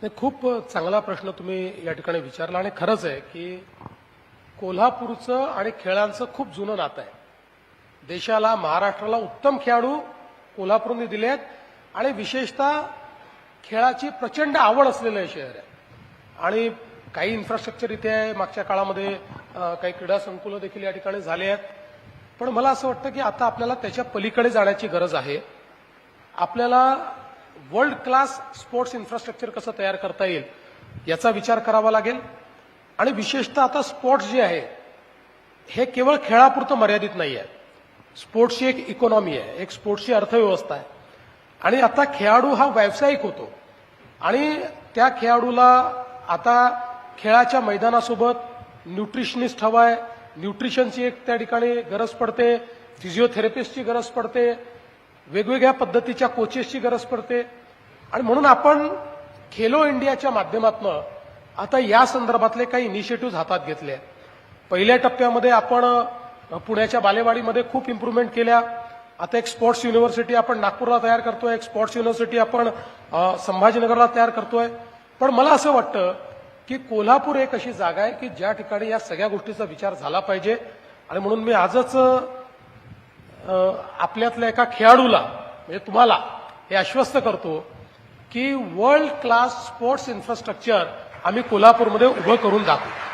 खूप चांगला प्रश्न तुम्ही या ठिकाणी विचारला आणि खरंच आहे की कोल्हापूरचं आणि खेळांचं खूप जुनं नातं आहे. देशाला महाराष्ट्राला उत्तम खेळाडू कोल्हापूरने दिले आहेत आणि विशेषतः खेळाची प्रचंड आवड असलेलं हे शहर आहे. आणि काही इन्फ्रास्ट्रक्चर इथे आहे मागच्या काळामध्ये काही क्रीडा संकुलं देखील या ठिकाणी झाले आहेत. पण मला असं वाटतं की आता आपल्याला त्याच्या पलीकडे जाण्याची गरज आहे. आपल्याला वर्ल्ड क्लास स्पोर्ट्स इन्फ्रास्ट्रक्चर कसं तयार करता येईल याचा विचार करावा लागेल. आणि विशेषतः आता स्पोर्ट्स जे आहे हे केवळ खेळापुरतं मर्यादित नाही आहे स्पोर्ट्सची एक इकॉनॉमी आहे एक स्पोर्ट्सची अर्थव्यवस्था आहे. आणि आता खेळाडू हा व्यावसायिक होतो. आणि त्या खेळाडूला आता खेळाच्या मैदानासोबत न्यूट्रिशनिस्ट हवाय न्यूट्रिशनची एक त्या ठिकाणी गरज पडते फिजिओथेरपिस्टची गरज पडते वेगवेगळ्या पद्धतीच्या कोचेसची गरज पडते. आणि म्हणून आपण खेलो इंडियाच्या माध्यमातून आता या संदर्भातले काही इनिशिएटिव्ह हातात घेतले आहेत. पहिल्या टप्प्यामध्ये आपण पुण्याच्या बालेवाडीमध्ये खूप इम्प्रुव्हमेंट केल्या. आता एक स्पोर्ट्स युनिव्हर्सिटी आपण नागपूरला तयार करतोय. एक स्पोर्ट्स युनिव्हर्सिटी आपण संभाजीनगरला तयार करतोय. पण मला असं वाटतं की कोल्हापूर एक अशी जागा आहे की ज्या ठिकाणी या सगळ्या गोष्टीचा विचार झाला पाहिजे. आणि म्हणून मी आजच आपल्यातल्या एका खेळाडूला म्हणजे तुम्हाला हे आश्वस्त करतो की वर्ल्ड क्लास स्पोर्ट्स इन्फ्रास्ट्रक्चर आम्ही कोल्हापूरमध्ये उभं करून दाखवू.